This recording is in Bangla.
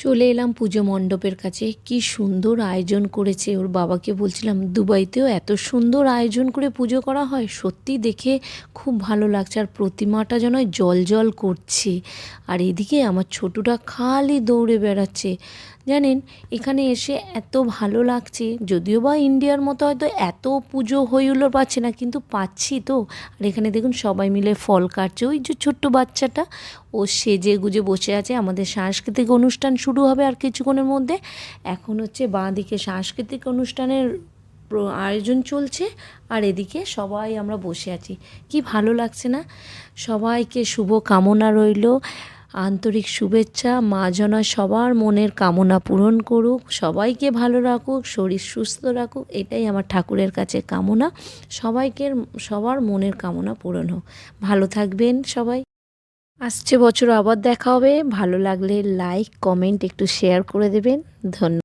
চলে এলাম পুজো মণ্ডপের কাছে। কি সুন্দর আয়োজন করেছে ওর বাবাকে বলছিলাম, দুবাইতেও এত সুন্দর আয়োজন করে পুজো করা হয়? সত্যি দেখে খুব ভালো লাগছে আর প্রতিমাটা যেন জল জল করছে। আর এদিকে আমার ছোটুটা খালি দৌড়ে বেড়াচ্ছে। জানেন, এখানে এসে এত ভালো লাগছে। যদিও বা ইন্ডিয়ার মতো হয়তো এত পুজো হই হুল্লোড় পাচ্ছে না, কিন্তু পাচ্ছি তো। আর এখানে দেখুন সবাই মিলে ফল কাটছে। ওই যে ছোট্ট বাচ্চাটা, ও সেজে গুজে বসে আছে। আমাদের সাংস্কৃতিক অনুষ্ঠান শুরু হবে আর কিছুক্ষণের মধ্যে। এখন হচ্ছে বাঁ দিকে সাংস্কৃতিক অনুষ্ঠানের আয়োজন চলছে। আর এদিকে সবাই আমরা বসে আছি। কি ভালো লাগছে না? সবাইকে শুভ কামনা রইল। আন্তরিক শুভেচ্ছা, মা যেন সবার মনের কামনা পূরণ করুক, সবাইকে ভালো রাখুক, শরীর সুস্থ রাখুক, এটাই আমার ঠাকুরের কাছে কামনা। সবাইকে সবার মনের কামনা পূরণ হোক। ভালো থাকবেন সবাই। আসছে বছর আবার দেখা হবে। ভালো লাগলে লাইক কমেন্ট একটু শেয়ার করে দেবেন। ধন্যবাদ।